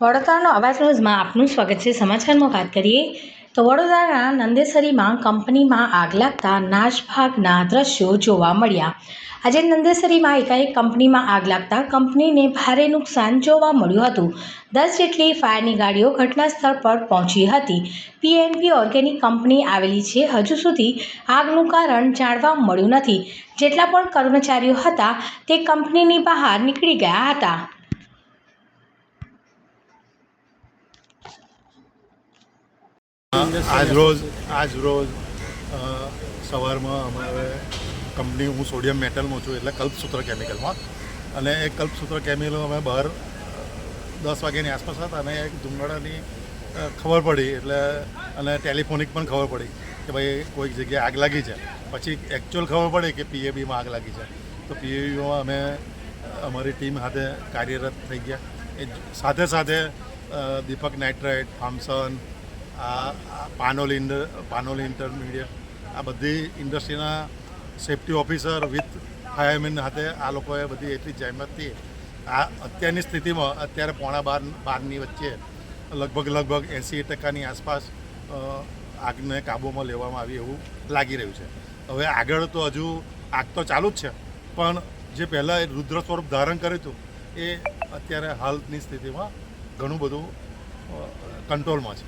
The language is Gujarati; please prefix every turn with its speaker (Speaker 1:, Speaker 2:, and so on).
Speaker 1: વડોદરાનો અવાજ ન્યૂઝમાં આપનું સ્વાગત છે. સમાચારમાં વાત કરીએ તો વડોદરાના નંદેસરીમાં કંપનીમાં આગ લાગતા નાશભાગના દ્રશ્યો જોવા મળ્યા. આજે નંદેસરીમાં એકાએક કંપનીમાં આગ લાગતા કંપનીને ભારે નુકસાન જોવા મળ્યું હતું. દસ જેટલી ફાયરની ગાડીઓ ઘટના સ્થળ પર પહોંચી હતી. પીએનપી ઓર્ગેનિક કંપની આવેલી છે. હજુ સુધી આગનું કારણ જાણવા મળ્યું નથી. જેટલા પણ કર્મચારીઓ હતા તે કંપનીની બહાર નીકળી ગયા હતા.
Speaker 2: આજ રોજ આજ રોજ સવારમાં અમારે કંપની, હું સોડિયમ મેટલમાં છું, એટલે કલ્પસૂત્ર કેમિકલમાં. અને એ કલ્પસૂત્ર કેમિકલ અમે બહાર દસ વાગ્યાની આસપાસ હતા અને એક ધુમાડાની ખબર પડી, એટલે, અને ટેલિફોનિક પણ ખબર પડી કે ભાઈ કોઈક જગ્યાએ આગ લાગી છે. પછી એકચ્યુઅલ ખબર પડી કે પીએબીમાં આગ લાગી છે. તો પીએબીમાં અમે, અમારી ટીમ સાથે કાર્યરત થઈ ગયા. એ સાથે સાથે દીપક નાઇટ્રાઇટ થામસન પાનોલ ઇન્ડ પાનોલ ઇન્ટરમીડિયેટ આ બધી ઇન્ડસ્ટ્રીના સેફટી ઓફિસર વિથ ફાયરમેન સાથે આ લોકોએ બધી એટલી જહેમતથી આ અત્યારની સ્થિતિમાં અત્યારે પોણા બાર, બારની વચ્ચે લગભગ લગભગ એંસી ટકાની આસપાસ આગને કાબૂમાં લેવામાં આવી એવું લાગી રહ્યું છે. હવે આગળ તો હજુ આગ તો ચાલુ જ છે, પણ જે પહેલાં એ રુદ્ર સ્વરૂપ ધારણ કર્યું હતું, એ અત્યારે હાલની સ્થિતિમાં ઘણું બધું કંટ્રોલમાં છે.